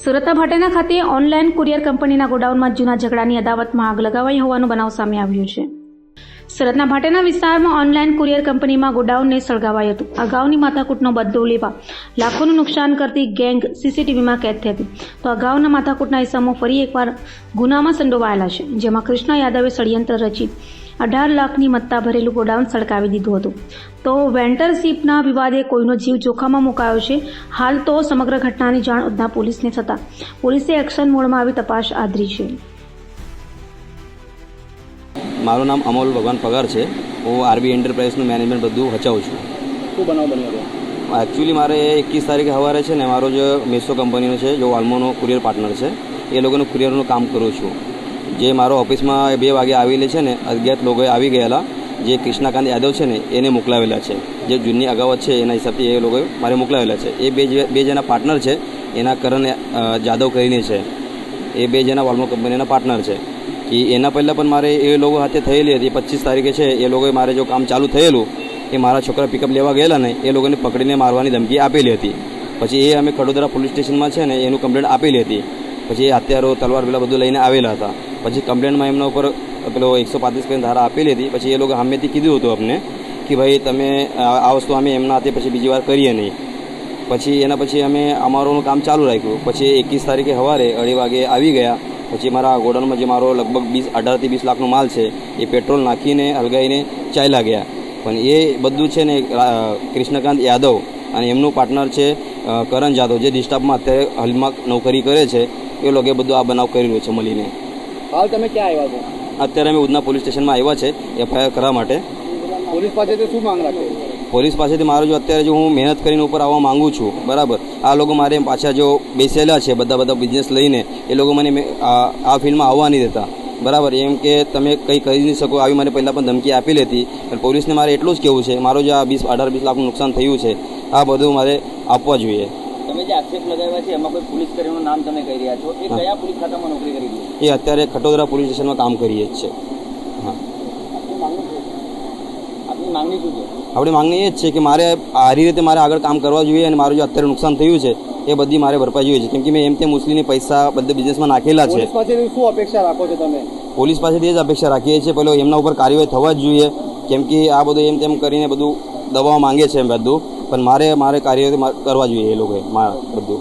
સુરતના ભાટેના ખાતે online courier કંપનીના ગોડાઉનમાં જૂના ઝઘડાની અદાવતમાં આગ લગાવાઈ હોવાનો બનાવ સામે આવ્યો છે. સુરતના ભાટેના વિસ્તારમાં ઓનલાઈન કુરિયર કંપનીમાં ગોડાઉનને સળગાવાયું હતું. અગાઉની માથાકૂટનો બદલો લેવા લાખોનું નુકસાન કરતી ગેંગ સીસીટીવીમાં કેદ થઈ હતી. તો અગાઉના માથાકૂટના ઇસમો ફરી એકવાર ગુનામાં સંડોવાયેલા છે, જેમાં કૃષ્ણ યાદવે ષડયંત્ર રચી અઢાર લાખની મત્તા ભરેલું ગોડાઉન સળગાવી દીધું હતું. તો વેન્ટરશીપના વિવાદે કોઈનો જીવ જોખમમાં મુકાયો છે હાલ તો સમગ્ર ઘટનાની જાણ ઉધના પોલીસને થતાં. પોલીસે એક્શન મોડમાં આવી તપાસ આદરી છે. મારું નામ અમોલ ભગવાન પગાર છે. હું આરબી એન્ટરપ્રાઇઝનું મેનેજમેન્ટ બધું હચાવું છું. શું બનાવ બન્યો એકચ્યુઅલી મારે એકવીસ તારીખે સવારે છે ને મારો જે મેસો કંપનીનો છે જો વાલ્મોનો કુરિયર પાર્ટનર છે એ લોકોનું કુરિયરનું કામ કરું છું. જે મારો ઓફિસમાં બે વાગે આવેલી છે ને, અજ્ઞાત લોકોએ આવી ગયેલા, જે કૃષ્ણાકાંત યાદવ છે ને, એને મોકલાવેલા છે. જે જૂની અગાવત છે, એના હિસાબથી એ લોકોએ મારે મોકલાવેલા છે. એ બે બે જણા પાર્ટનર છે, એના કરણ જાદવ કરીને છે. એ બે જણા વાલ્મો કંપનીના પાર્ટનર છે. કે એના પહેલાં પણ મારે એ લોકો હાથે થયેલી હતી. પચીસ તારીખે છે, એ લોકોએ મારે જો કામ ચાલુ થયેલું, એ મારા છોકરા પિકઅપ લેવા ગયેલા ને, એ લોકોને પકડીને મારવાની ધમકી આપેલી હતી. પછી એ અમે ખડોદરા પોલીસ સ્ટેશનમાં છે ને, એનું કમ્પ્લેન્ટ આપેલી હતી. પછી એ હત્યારો તલવાર પેલા બધું લઈને આવેલા હતા. પછી કમ્પ્લેન્ટમાં એમના ઉપર પેલો એકસો પાંત્રીસ કરીને ધારા આપેલી હતી પછી એ લોકો સામેથી કીધું હતું અમને કે ભાઈ તમે આ વસ્તુ અમે એમના હાથે પછી બીજી વાર કરીએ નહીં. પછી એના પછી અમે અમારું કામ ચાલુ રાખ્યું. પછી એકવીસ તારીખે સવારે અઢી વાગે આવી ગયા. પછી મારા ગોડાઉનમાં જે મારો લગભગ વીસ, અઢારથી વીસ લાખનો માલ છે, એ પેટ્રોલ નાખીને, હલગાઈને ચાલ્યા ગયા. પણ એ બધું છે ને કૃષ્ણકાંત યાદવ અને એમનું પાર્ટનર છે કરણ જાદવ, જે ડિસ્ટાફમાં અત્યારે હાલમાં નોકરી કરે છે, એ લોકોએ બધું આ બનાવ કરેલું છે મળીને. હાલ તમે ક્યાં આવ્યા છો? અત્યારે અમે ઉધના પોલીસ સ્ટેશનમાં આવ્યા છે એફઆઈઆર કરવા માટે. પોલીસ પાસેથી શું માંગ રાખે? પોલીસ પાસેથી મારો જો અત્યારે જો હું મહેનત કરીને ઉપર આવવા માંગુ છું બરાબર. આ લોકો મારે પાછા જો બેસેલા છે બધા બધા બિઝનેસ લઈને એ લોકો મને આ ફિલ્ડમાં આવવા નહીં દેતા. બરાબર એમ કે તમે કંઈ કરી નહીં શકો આવી મને પહેલાં પણ ધમકી આપી લેતી. પણ પોલીસને મારે એટલું જ કહેવું છે મારો જે આ વીસ અઢાર વીસ લાખનું નુકસાન થયું છે આ બધું મારે આપવા જોઈએ. તમે જે આક્ષેપ લગાવ્યા છે એમાં કોઈ પોલીસ કર્મીનું નામ તમે કહી રહ્યા છો એ કયા પોલીસ ખાતામાં નોકરી કરી છે? એ અત્યારે ખટોદરા પોલીસ સ્ટેશનમાં કામ કરીએ જ છે. હા. આપની માંગણી શું છે? આપણી માંગણી એ જ છે કે મારે સારી રીતે મારે આગળ કામ કરવા જોઈએ અને મારું જે અત્યારે નુકસાન થયું છે એ બધી મારે ભરપાઈ જોઈએ છે. કેમ કે મેં એમ તેમ મુસ્લિમની પૈસા બધા બિઝનેસમાં નાખેલા છે. પોલીસ પાસેથી શું અપેક્ષા રાખો છો તમે? પોલીસ પાસેથી એ જ અપેક્ષા રાખીએ છીએ. પેલો એમના ઉપર કાર્યવાહી થવા જ જોઈએ. કેમ કે આ બધું એમ તેમ કરીને બધું દબાવ માંગે છે એમ બધું. પણ મારે મારે કાર્ય કરવા જોઈએ એ લોકોએ મારે બધું.